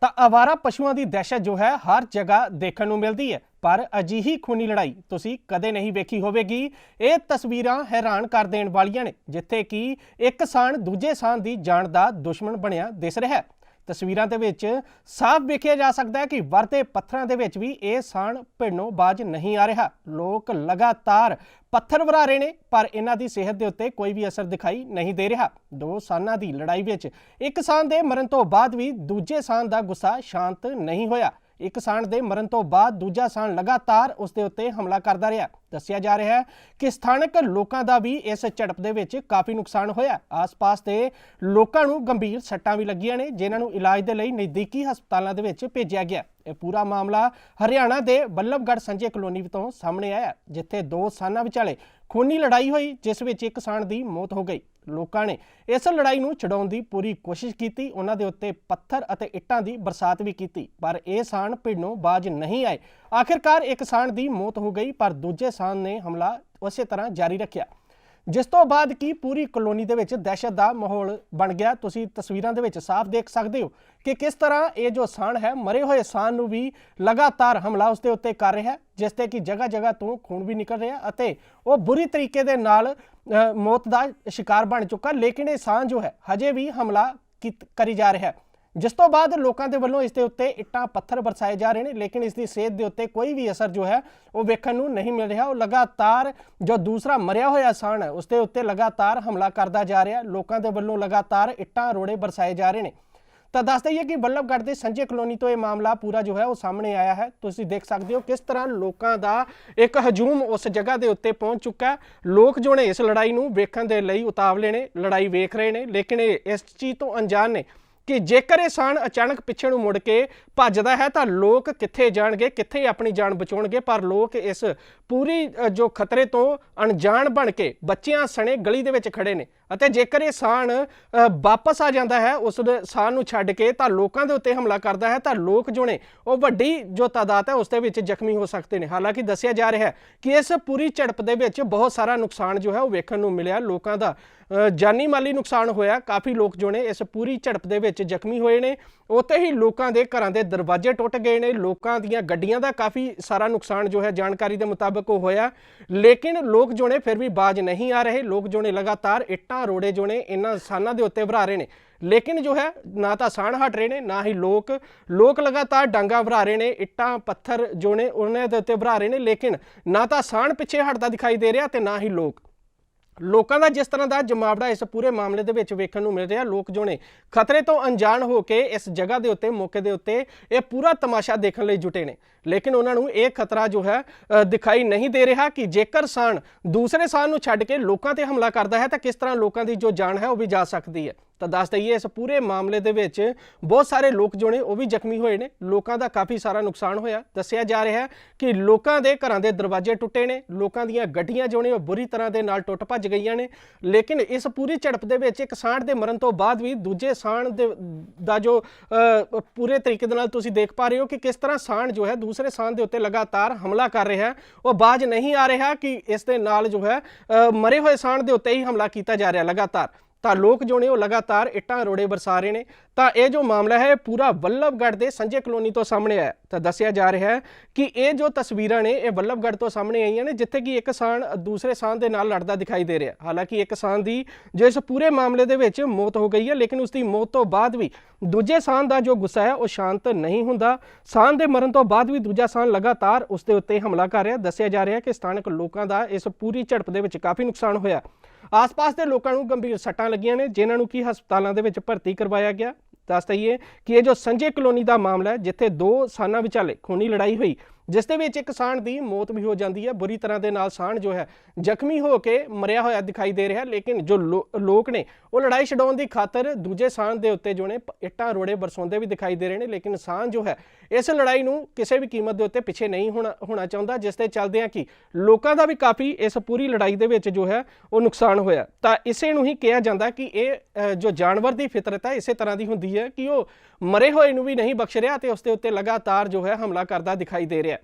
ਤਾਂ ਆਵਾਰਾ ਪਸ਼ੂਆਂ ਦੀ ਦਹਿਸ਼ਤ ਜੋ ਹੈ ਹਰ ਜਗ੍ਹਾ ਦੇਖਣ ਨੂੰ ਮਿਲਦੀ ਹੈ। ਪਰ ਅਜਿਹੀ ਖੂਨੀ ਲੜਾਈ ਤੁਸੀਂ ਕਦੇ ਨਹੀਂ ਵੇਖੀ ਹੋਵੇਗੀ। ਇਹ ਤਸਵੀਰਾਂ ਹੈਰਾਨ ਕਰ ਦੇਣ ਵਾਲੀਆਂ ਨੇ, ਜਿੱਥੇ ਕਿ ਇੱਕ ਸਾਨ ਦੂਜੇ ਸਾਨ ਦੀ ਜਾਨ ਦਾ ਦੁਸ਼ਮਣ ਬਣਿਆ ਦਿਸ ਰਿਹਾ ਹੈ। ਤਸਵੀਰਾਂ ਦੇ ਵਿੱਚ ਸਾਫ਼ ਵੇਖਿਆ ਜਾ ਸਕਦਾ ਹੈ ਕਿ ਵਰਤੇ ਪੱਥਰਾਂ ਦੇ ਵਿੱਚ ਵੀ ਇਹ ਸਾਨ ਭਿੰਨੋਂ ਬਾਜ ਨਹੀਂ ਆ ਰਿਹਾ। ਲੋਕ ਲਗਾਤਾਰ ਪੱਥਰ ਵਰਾ ਰਹੇ ਨੇ, ਪਰ ਇਹਨਾਂ ਦੀ ਸਿਹਤ ਦੇ ਉੱਤੇ ਕੋਈ ਵੀ ਅਸਰ ਦਿਖਾਈ ਨਹੀਂ ਦੇ ਰਿਹਾ। ਦੋ ਸਾਨਾਂ ਦੀ ਲੜਾਈ ਵਿੱਚ ਇੱਕ ਸਾਨ ਦੇ ਮਰਨ ਤੋਂ ਬਾਅਦ ਵੀ ਦੂਜੇ ਸਾਨ ਦਾ ਗੁੱਸਾ ਸ਼ਾਂਤ ਨਹੀਂ ਹੋਇਆ। ਇੱਕ ਸਾਨ ਦੇ ਮਰਨ ਤੋਂ ਬਾਅਦ ਦੂਜਾ ਸਾਨ ਲਗਾਤਾਰ ਉਸ ਦੇ ਉੱਤੇ ਹਮਲਾ ਕਰਦਾ ਰਿਹਾ। ਦੱਸਿਆ ਜਾ ਰਿਹਾ ਹੈ ਕਿ ਸਥਾਨਕ ਲੋਕਾਂ ਦਾ ਵੀ ਇਸ ਝੜਪ ਦੇ ਵਿੱਚ ਕਾਫੀ ਨੁਕਸਾਨ ਹੋਇਆ। ਆਸ-ਪਾਸ ਦੇ ਲੋਕਾਂ ਨੂੰ ਗੰਭੀਰ ਸੱਟਾਂ ਵੀ ਲੱਗੀਆਂ ਨੇ, ਜਿਨ੍ਹਾਂ ਨੂੰ ਇਲਾਜ ਦੇ ਲਈ ਨਜ਼ਦੀਕੀ ਹਸਪਤਾਲਾਂ ਦੇ ਵਿੱਚ ਭੇਜਿਆ ਗਿਆ। ਇਹ ਪੂਰਾ ਮਾਮਲਾ ਹਰਿਆਣਾ ਦੇ ਬੱਲਭਗੜ੍ਹ ਸੰਜੇ ਕਲੋਨੀ ਤੋਂ ਸਾਹਮਣੇ ਆਇਆ, ਜਿੱਥੇ ਦੋ ਸਾਨਾਂ ਵਿਚਾਲੇ ਖੂਨੀ ਲੜਾਈ ਹੋਈ, ਜਿਸ ਵਿੱਚ ਇੱਕ ਸਾਨ ਦੀ ਮੌਤ ਹੋ ਗਈ। ਲੋਕਾਂ ਨੇ ਇਸ ਲੜਾਈ ਨੂੰ ਛਡਾਉਣ ਦੀ ਪੂਰੀ ਕੋਸ਼ਿਸ਼ ਕੀਤੀ। ਉਹਨਾਂ ਦੇ ਉੱਤੇ ਪੱਥਰ ਅਤੇ ਇੱਟਾਂ ਦੀ ਬਰਸਾਤ ਵੀ ਕੀਤੀ, ਪਰ ਇਹ ਸਾਨ ਭਿੰਨੋਂ ਬਾਜ ਨਹੀਂ ਆਏ। ਆਖਿਰਕਾਰ ਇੱਕ ਸਾਨ ਦੀ ਮੌਤ ਹੋ ਗਈ, ਪਰ ਦੂਜੇ ਸਾਨ ਨੇ ਹਮਲਾ ਉਸੇ ਤਰ੍ਹਾਂ ਜਾਰੀ ਰੱਖਿਆ। ਜਿਸ ਤੋਂ ਬਾਅਦ ਕੀ ਪੂਰੀ ਕਲੋਨੀ ਦੇ ਵਿੱਚ ਦਹਿਸ਼ਤ ਦਾ ਮਾਹੌਲ ਬਣ ਗਿਆ, ਤੁਸੀਂ ਤਸਵੀਰਾਂ ਦੇ ਵਿੱਚ ਸਾਫ਼ ਦੇਖ ਸਕਦੇ ਹੋ ਕਿ ਕਿਸ ਤਰ੍ਹਾਂ ਇਹ ਜੋ ਸਾਨ ਹੈ, ਮਰੇ ਹੋਏ ਸਾਨ ਨੂੰ ਵੀ ਲਗਾਤਾਰ ਹਮਲਾ ਉਸ ਦੇ ਉੱਤੇ ਕਰ ਰਿਹਾ ਹੈ, ਜਿਸ ਤੇ ਕਿ ਜਗ੍ਹਾ ਜਗ੍ਹਾ ਤੋਂ ਖੂਨ ਵੀ ਨਿਕਲ ਰਿਹਾ ਅਤੇ ਉਹ ਬੁਰੀ ਤਰੀਕੇ ਦੇ ਨਾਲ ਮੌਤ ਦਾ ਸ਼ਿਕਾਰ ਬਣ ਚੁੱਕਾ, ਲੇਕਿਨ ਇਹ ਸਾਨ ਜੋ ਹੈ, ਹਜੇ ਵੀ ਹਮਲਾ ਕੀਤ- ਕਰੀ ਜਾ ਰਿਹਾ ਹੈ। ਜਿਸ ਤੋਂ ਬਾਅਦ ਲੋਕਾਂ ਦੇ ਵੱਲੋਂ ਇਸ ਦੇ ਉੱਤੇ ਇੱਟਾਂ, ਪੱਥਰ ਬਰਸਾਏ ਜਾ ਰਹੇ ਨੇ, ਲੇਕਿਨ ਇਸ ਦੀ ਸਿਹਤ ਦੇ ਉੱਤੇ ਕੋਈ ਵੀ ਅਸਰ ਜੋ ਹੈ, ਉਹ ਵੇਖਣ ਨੂੰ ਨਹੀਂ ਮਿਲ ਰਿਹਾ। ਉਹ ਲਗਾਤਾਰ ਜੋ ਦੂਸਰਾ ਮਰਿਆ ਹੋਇਆ ਸਾਨ ਹੈ, ਉਸ ਦੇ ਉੱਤੇ ਲਗਾਤਾਰ ਹਮਲਾ ਕਰਦਾ ਜਾ ਰਿਹਾ। ਲੋਕਾਂ ਦੇ ਵੱਲੋਂ ਲਗਾਤਾਰ ਇੱਟਾਂ, ਰੋੜੇ ਬਰਸਾਏ ਜਾ ਰਹੇ ਨੇ। ਤਾਂ ਦੱਸ ਦਈਏ ਕਿ ਬੱਲਭਗੜ੍ਹ ਦੇ ਸੰਜੇ ਕਲੋਨੀ ਤੋਂ ਇਹ ਮਾਮਲਾ ਪੂਰਾ ਜੋ ਹੈ, ਉਹ ਸਾਹਮਣੇ ਆਇਆ ਹੈ। ਤੁਸੀਂ ਦੇਖ ਸਕਦੇ ਹੋ ਕਿਸ ਤਰ੍ਹਾਂ ਲੋਕਾਂ ਦਾ ਇੱਕ ਹਜੂਮ ਉਸ ਜਗ੍ਹਾ ਦੇ ਉੱਤੇ ਪਹੁੰਚ ਚੁੱਕਾ ਹੈ। ਲੋਕ ਜੋ ਨੇ ਇਸ ਲੜਾਈ ਨੂੰ ਵੇਖਣ ਦੇ ਲਈ ਉਤਾਵਲੇ ਨੇ, ਲੜਾਈ ਵੇਖ ਰਹੇ ਨੇ, ਲੇਕਿਨ ਇਹ ਇਸ ਚੀਜ਼ ਤੋਂ ਅਣਜਾਣ ਨੇ ਕਿ ਜੇਕਰ ਇਹ ਸਾਨ ਅਚਾਨਕ ਪਿੱਛੇ ਨੂੰ ਮੁੜ ਕੇ ਭੱਜਦਾ ਹੈ ਤਾਂ ਲੋਕ ਕਿੱਥੇ ਜਾਣਗੇ, ਕਿੱਥੇ ਆਪਣੀ ਜਾਨ ਬਚਾਉਣਗੇ, ਪਰ ਲੋਕ ਇਸ ਪੂਰੀ ਜੋ ਖਤਰੇ ਤੋਂ ਅਣਜਾਣ ਬਣ ਕੇ ਬੱਚਿਆਂ ਸਣੇ ਗਲੀ ਦੇ ਵਿੱਚ ਖੜੇ ਨੇ। ਅਤੇ ਜੇਕਰ ਇਹ ਸਾਨ ਵਾਪਸ ਆ ਜਾਂਦਾ ਹੈ, ਉਸ ਦੇ ਸਾਨ ਨੂੰ ਛੱਡ ਕੇ ਤਾਂ ਲੋਕਾਂ ਦੇ ਉੱਤੇ ਹਮਲਾ ਕਰਦਾ ਹੈ, ਤਾਂ ਲੋਕ ਜੋ ਨੇ ਉਹ ਵੱਡੀ ਜੋ ਤਾਦਾਦ ਹੈ, ਉਸ ਦੇ ਵਿੱਚ ਜ਼ਖਮੀ ਹੋ ਸਕਦੇ ਨੇ। ਹਾਲਾਂਕਿ ਦੱਸਿਆ ਜਾ ਰਿਹਾ ਹੈ ਕਿ ਇਸ ਪੂਰੀ ਝੜਪ ਦੇ ਵਿੱਚ ਬਹੁਤ ਸਾਰਾ ਨੁਕਸਾਨ ਜੋ ਹੈ, ਉਹ ਵੇਖਣ ਨੂੰ ਮਿਲਿਆ। ਲੋਕਾਂ ਦਾ ਜਾਨੀ ਮਾਲੀ ਨੁਕਸਾਨ ਹੋਇਆ। ਕਾਫੀ ਲੋਕ ਜੋ ਨੇ ਇਸ ਪੂਰੀ ਝੜਪ ਦੇ ਵਿੱਚ ਜ਼ਖਮੀ ਹੋਏ ਨੇ। ਉੱਥੇ ਹੀ ਲੋਕਾਂ ਦੇ ਘਰਾਂ ਦੇ ਦਰਵਾਜ਼ੇ ਟੁੱਟ ਗਏ ਨੇ। ਲੋਕਾਂ ਦੀਆਂ ਗੱਡੀਆਂ ਦਾ ਕਾਫੀ ਸਾਰਾ ਨੁਕਸਾਨ ਜੋ ਹੈ, ਜਾਣਕਾਰੀ ਦੇ ਮੁਤਾਬਕ ਉਹ ਹੋਇਆ। ਲੇਕਿਨ ਲੋਕ ਜੋਣੇ ਫਿਰ ਵੀ ਬਾਜ ਨਹੀਂ ਆ ਰਹੇ। ਲੋਕ ਜੋਣੇ ਲਗਾਤਾਰ ਇੱਟਾਂ, ਰੋੜੇ ਜੋਣੇ ਇਹਨਾਂ ਸਾਨਾਂ ਦੇ ਉੱਤੇ ਵਰਾ ਰਹੇ ਨੇ। ਲੇਕਿਨ ਜੋ ਹੈ, ਨਾ ਤਾਂ ਸਾਣ ਹਟ ਰਹੇ ਨੇ, ਨਾ ਹੀ ਲੋਕ। ਲੋਕ ਲਗਾਤਾਰ ਡਾਂਗਾ ਵਰਾ ਰਹੇ ਨੇ, ਇੱਟਾਂ, ਪੱਥਰ ਜੋ ਨੇ ਉਹਨਾਂ ਦੇ ਉੱਤੇ ਵਰਾ ਰਹੇ ਨੇ। ਲੇਕਿਨ ਨਾ ਤਾਂ ਸਾਣ ਪਿੱਛੇ ਹਟਦਾ ਦਿਖਾਈ ਦੇ ਰਿਹਾ ਤੇ ਨਾ ਹੀ ਲੋਕ। ਲੋਕਾਂ ਦਾ ਜਿਸ ਤਰ੍ਹਾਂ ਦਾ ਜਮਾਵੜਾ ਇਸ ਪੂਰੇ ਮਾਮਲੇ ਦੇ ਵਿੱਚ ਵੇਖਣ ਨੂੰ ਮਿਲ ਰਿਹਾ, ਲੋਕ ਜੋ ਨੇ ਖਤਰੇ ਤੋਂ ਅਣਜਾਣ ਹੋ ਕੇ ਇਸ ਜਗ੍ਹਾ ਦੇ ਉੱਤੇ, ਮੌਕੇ ਦੇ ਉੱਤੇ ਇਹ ਪੂਰਾ ਤਮਾਸ਼ਾ ਦੇਖਣ ਲਈ ਜੁਟੇ ਨੇ। ਲੇਕਿਨ ਉਹਨਾਂ ਨੂੰ ਇਹ ਖਤਰਾ ਜੋ ਹੈ ਦਿਖਾਈ ਨਹੀਂ ਦੇ ਰਿਹਾ ਕਿ ਜੇਕਰ ਸਾਨ ਦੂਸਰੇ ਸਾਨ ਨੂੰ ਛੱਡ ਕੇ ਲੋਕਾਂ ਤੇ ਹਮਲਾ ਕਰਦਾ ਹੈ, ਤਾਂ ਕਿਸ ਤਰ੍ਹਾਂ ਲੋਕਾਂ ਦੀ ਜੋ ਜਾਨ ਹੈ ਉਹ ਵੀ ਜਾ ਸਕਦੀ ਹੈ। ਤਾਂ ਦੱਸ ਦਈਏ, ਇਸ ਪੂਰੇ ਮਾਮਲੇ ਦੇ ਵਿੱਚ ਬਹੁਤ ਸਾਰੇ ਲੋਕ ਜੋ ਨੇ, ਉਹ ਵੀ ਜ਼ਖਮੀ ਹੋਏ ਨੇ। ਲੋਕਾਂ ਦਾ ਕਾਫੀ ਸਾਰਾ ਨੁਕਸਾਨ ਹੋਇਆ। ਦੱਸਿਆ ਜਾ ਰਿਹਾ ਹੈ ਕਿ ਲੋਕਾਂ ਦੇ ਘਰਾਂ ਦੇ ਦਰਵਾਜ਼ੇ ਟੁੱਟੇ ਨੇ। ਲੋਕਾਂ ਦੀਆਂ ਗੱਡੀਆਂ ਜੋ ਨੇ, ਉਹ ਬੁਰੀ ਤਰ੍ਹਾਂ ਦੇ ਨਾਲ ਟੁੱਟ ਭੱਜ ਗਈਆਂ ਨੇ। ਲੇਕਿਨ ਇਸ ਪੂਰੀ ਝੜਪ ਦੇ ਵਿੱਚ ਇੱਕ ਸਾਂਢ ਦੇ ਮਰਨ ਤੋਂ ਬਾਅਦ ਵੀ ਦੂਜੇ ਸਾਂਢ ਦੇ, ਦਾ ਜੋ ਪੂਰੇ ਤਰੀਕੇ ਦੇ ਨਾਲ ਤੁਸੀਂ ਦੇਖ ਪਾ ਰਹੇ ਹੋ ਕਿ ਕਿਸ ਤਰ੍ਹਾਂ ਸਾਂਢ ਜੋ ਹੈ, ਦੂਸਰੇ ਸਾਂਢ ਦੇ ਉੱਤੇ ਲਗਾਤਾਰ ਹਮਲਾ ਕਰ ਰਿਹਾ। ਹੈ ਉਹ ਬਾਜ ਨਹੀਂ ਆ ਰਿਹਾ ਕਿ ਇਸ ਦੇ ਨਾਲ ਜੋ ਹੈ ਮਰੇ ਹੋਏ ਸਾਂਢ ਦੇ ਉੱਤੇ ਹੀ ਹਮਲਾ ਕੀਤਾ ਜਾ ਰਿਹਾ ਲਗਾਤਾਰ। ਤਾਂ ਲੋਕ ਜੋ ਨੇ ਉਹ ਲਗਾਤਾਰ ਇੱਟਾਂ ਰੋੜੇ ਬਰਸਾ ਰਹੇ ਨੇ। ਤਾਂ ਇਹ ਜੋ ਮਾਮਲਾ ਹੈ, ਇਹ ਪੂਰਾ ਵੱਲਭਗੜ੍ਹ ਦੇ ਸੰਜੇ ਕਲੋਨੀ ਤੋਂ ਸਾਹਮਣੇ ਆਇਆ ਤਾਂ ਦੱਸਿਆ ਜਾ ਰਿਹਾ ਹੈ ਕਿ ਇਹ ਜੋ ਤਸਵੀਰਾਂ ਨੇ, ਇਹ ਵੱਲਭਗੜ੍ਹ ਤੋਂ ਸਾਹਮਣੇ ਆਈਆਂ ਨੇ, ਜਿੱਥੇ ਕਿ ਇੱਕ ਸਾਨ ਦੂਸਰੇ ਸਾਨ ਦੇ ਨਾਲ ਲੜਦਾ ਦਿਖਾਈ ਦੇ ਰਿਹਾ ਹਾਲਾਂਕਿ ਇੱਕ ਸਾਨ ਦੀ ਜੋ ਇਸ ਪੂਰੇ ਮਾਮਲੇ ਦੇ ਵਿੱਚ ਮੌਤ ਹੋ ਗਈ ਹੈ, ਲੇਕਿਨ ਉਸ ਦੀ ਮੌਤ ਤੋਂ ਬਾਅਦ ਵੀ ਦੂਜੇ ਸਾਨ ਦਾ ਜੋ ਗੁੱਸਾ ਹੈ, ਉਹ ਸ਼ਾਂਤ ਨਹੀਂ ਹੁੰਦਾ। ਸਾਨ ਦੇ ਮਰਨ ਤੋਂ ਬਾਅਦ ਵੀ ਦੂਜਾ ਸਾਨ ਲਗਾਤਾਰ ਉਸ ਦੇ ਉੱਤੇ ਹਮਲਾ ਕਰ ਰਿਹਾ ਦੱਸਿਆ ਜਾ ਰਿਹਾ ਕਿ ਸਥਾਨਕ ਲੋਕਾਂ ਦਾ ਇਸ ਪੂਰੀ ਝੜਪ ਦੇ ਵਿੱਚ ਕਾਫੀ ਨੁਕਸਾਨ ਹੋਇਆ ਆਸ-ਪਾਸ ਦੇ ਲੋਕਾਂ ਨੂੰ ਗੰਭੀਰ ਸੱਟਾਂ ਲੱਗੀਆਂ ਨੇ, ਜਿਨ੍ਹਾਂ ਨੂੰ ਕੀ ਹਸਪਤਾਲਾਂ ਦੇ ਵਿੱਚ ਭਰਤੀ ਕਰਵਾਇਆ ਗਿਆ। ਦੱਸ ਦਈਏ ਕਿ ਇਹ ਜੋ ਸੰਜੇ ਕਲੋਨੀ ਦਾ ਮਾਮਲਾ ਹੈ, ਜਿੱਥੇ ਦੋ ਸਾਨਾਂ ਵਿਚਾਲੇ ਖੂਨੀ ਲੜਾਈ ਹੋਈ ਜਿਸ ਦੇ ਵਿੱਚ ਇੱਕ ਸਾਣ ਦੀ ਮੌਤ ਵੀ ਹੋ ਜਾਂਦੀ ਹੈ। ਬੁਰੀ ਤਰ੍ਹਾਂ ਦੇ ਨਾਲ ਸਾਣ ਜੋ ਹੈ, ਜ਼ਖਮੀ ਹੋ ਕੇ ਮਰਿਆ ਹੋਇਆ ਦਿਖਾਈ ਦੇ ਰਿਹਾ ਲੇਕਿਨ ਜੋ ਲੋ- ਲੋਕ ਨੇ, ਉਹ ਲੜਾਈ ਛਡਾਉਣ ਦੀ ਖਾਤਰ ਦੂਜੇ ਸਾਣ ਦੇ ਉੱਤੇ ਜੋ ਨੇ ਪ- ਇੱਟਾਂ ਰੋੜੇ ਬਰਸਾਉਂਦੇ ਵੀ ਦਿਖਾਈ ਦੇ ਰਹੇ ਨੇ, ਲੇਕਿਨ ਸਾਣ ਜੋ ਹੈ, ਇਸ ਲੜਾਈ ਨੂੰ ਕਿਸੇ ਵੀ ਕੀਮਤ ਦੇ ਉੱਤੇ ਪਿੱਛੇ ਨਹੀਂ ਹੋਣਾ ਹੋਣਾ ਚਾਹੁੰਦਾ, ਜਿਸ ਤੇ ਚੱਲਦੇ ਆ ਕਿ ਲੋਕਾਂ ਦਾ ਵੀ ਕਾਫੀ ਇਸ ਪੂਰੀ ਲੜਾਈ ਦੇ ਵਿੱਚ ਜੋ ਹੈ, ਉਹ ਨੁਕਸਾਨ ਹੋਇਆ ਤਾਂ ਇਸੇ ਨੂੰ ਹੀ ਕਿਹਾ ਜਾਂਦਾ ਕਿ ਇਹ ਜੋ ਜਾਨਵਰ ਦੀ ਫਿਤਰਤ ਹੈ, ਇਸੇ ਤਰ੍ਹਾਂ ਦੀ ਹੁੰਦੀ ਹੈ ਕਿ ਉਹ ਮਰੇ ਹੋਏ ਨੂੰ ਵੀ ਨਹੀਂ ਬਖਸ਼ ਰਿਹਾ ਤੇ ਉਸ ਦੇ ਉੱਤੇ ਲਗਾਤਾਰ ਜੋ ਹੈ, ਹਮਲਾ ਕਰਦਾ ਦਿਖਾਈ ਦੇ ਰਿਹਾ